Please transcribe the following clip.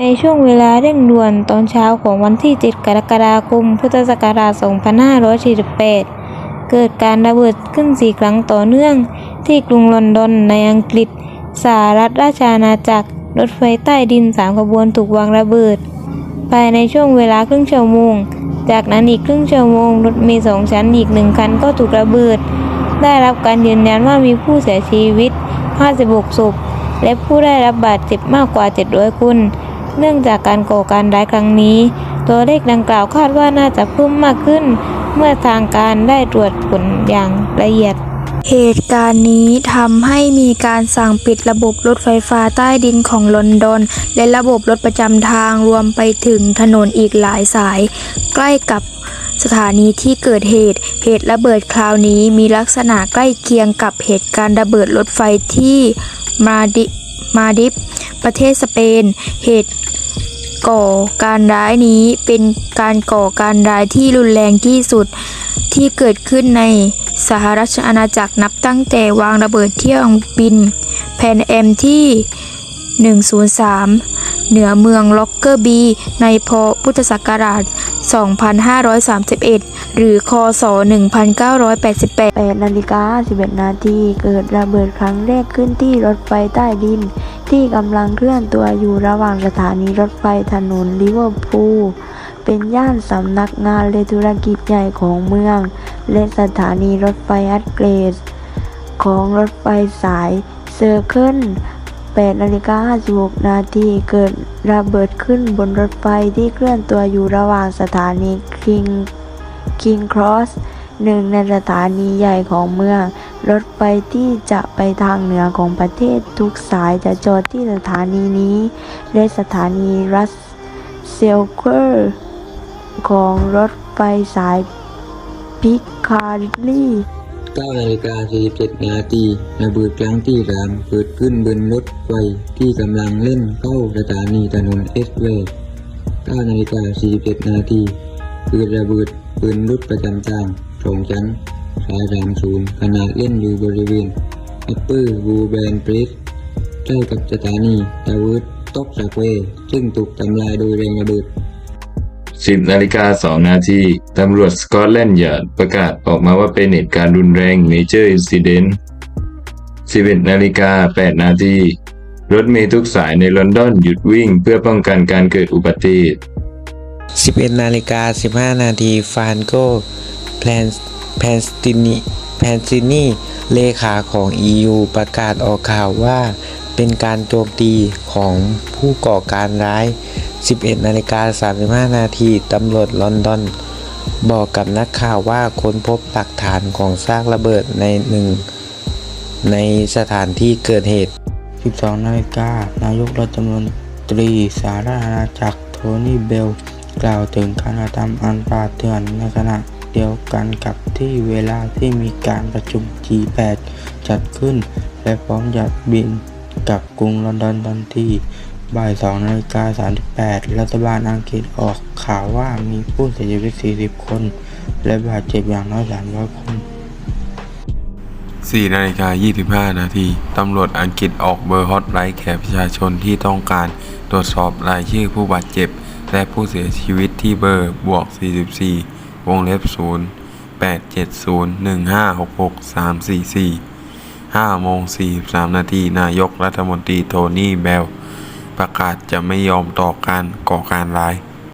ในช่วงเวลาเร่งด่วนตอนเช้าของวันที่ 7 กรกฎาคม พุทธศักราช 2548 เกิดการระเบิดขึ้น 4 ครั้งต่อเนื่อง ที่กรุงลอนดอนในอังกฤษ สหรัฐราชอาณาจักร รถไฟใต้ดิน 3 ขบวนถูกวางระเบิด ภายในช่วงเวลาครึ่งชั่วโมง จากนั้นอีกครึ่งชั่วโมง รถเมล์สองชั้นอีกหนึ่งคันก็ถูกระเบิด ได้รับการยืนยันว่ามีผู้เสียชีวิต 56 ศพ และผู้ได้รับบาดเจ็บมากกว่า 700 คน เนื่องจากการก่อการร้ายครั้งนี้ ตัวเลขดังกล่าวคาดว่าน่าจะเพิ่มมากขึ้น เมื่อทางการได้ตรวจผลอย่างละเอียดเหตุการณ์นี้ทำให้มีการสั่งปิดระบบรถไฟฟ้าใต้ดินของลอนดอน และระบบรถประจำทางรวมไปถึงถนนอีกหลายสาย ใกล้กับสถานีที่เกิดเหตุ เหตุระเบิดคราวนี้มีลักษณะใกล้เคียงกับเหตุการณ์ระเบิดรถไฟที่มาดิมาดิฟ ประเทศสเปน เหตุก่อการร้ายนี้เป็นการก่อการร้ายที่รุนแรงที่สุดที่เกิดขึ้นในสหรัฐอาณาจักรนับตั้งแต่วางระเบิดเที่ยวบินแผ่นแอมที่ 103 เหนือเมืองล็อกเกอร์บี ในพพุทธศักราช 2531 หรือคศ 1988 8นาฬิกา11 นาทีเกิดระเบิดครั้งแรกขึ้นที่รถไฟใต้ดิน ที่กำลังเคลื่อนตัวอยู่ระหว่างสถานีรถไฟถนนลิเวอร์พูลเป็นย่านสำนักงานและธุรกิจใหญ่ของเมือง และสถานีรถไฟอัดเกรด ของรถไฟสายเซอร์เคิล 8นาฬิกา56นาทีเกิดระเบิดขึ้นบนรถไฟที่เคลื่อนตัวอยู่ระหว่างสถานีคิงคิงครอสหนึ่งในสถานีใหญ่ของเมือง รถไฟที่จะไปทางเหนือของประเทศทุกสายจะจอดที่สถานีนี้ และสถานีรัสเซลเกอร์ของรถไฟสายพิคาร์ลี 9นาฬิกา47นาทีระเบิดครั้งที่สามเกิดขึ้นบนรถไฟที่กำลังเล่นเข้าสถานีถนนเอสเวย์9นาฬิกา47นาทีเกิดระเบิดปืนรถประจำทางสองชั้นสาย30ขณะเล่นอยู่บริเวณ Upper w o o b a n p r e s ใกล้กับสถานีทาวเวอร์ต็อกสเวย์ซึ่งถูกทำลายโดยแรงระเบิด 10นาฬิกา2นาทีตำรวจสกอตแลนด์ยาร์ดประกาศออกมาว่าเป็นเหตุการณ์รุนแรง Major Incident 11นาฬิกา8นาทีรถเมล์ทุกสายในลอนดอนหยุดวิ่งเพื่อป้องกันการเกิดอุบัติเหตุ 11นาฬิกา15 นาทีฟานโกแพลนแพนสตินีแพนซินีเลขาของ EU ประกาศออกข่าวว่า เป็นการโจมตีของผู้ก่อการร้าย 11 นาฬิกา 35 นาทีตำรวจลอนดอน บอกกับนักข่าวว่าค้นพบหลักฐานของซากระเบิดในหนึ่งในสถานที่เกิดเหตุ 12 นาฬิกา นายกรัฐมนตรีสหรัฐอาณจักรโทนี่เบล กล่าวถึงการกระทำอันป่าเถื่อนในขณะเดียวกันกับที่เวลาที่มีการประชุม G8 จัดขึ้น และพร้อมจะบินกลับกรุงลอนดอนทันที บ่าย2นาฬิกา38 รัฐบาลอังกฤษออกข่าวว่ามีผู้เสียชีวิต 40 คน และบาดเจ็บอย่างน้อย 300 คน 4นาฬิกา25 นาที ตำรวจอังกฤษออกเบอร์ฮอตไลน์แก่ประชาชนที่ต้องการตรวจสอบรายชื่อผู้บาดเจ็บ และผู้เสียชีวิตที่เบอร์บวก 44 วงเล็บ 0 8 7 0 1 5 6 6 3 4 4 5โมง43 นาที นายกรัฐมนตรีโทนี่เบล ประกาศจะไม่ยอมต่อการก่อการร้าย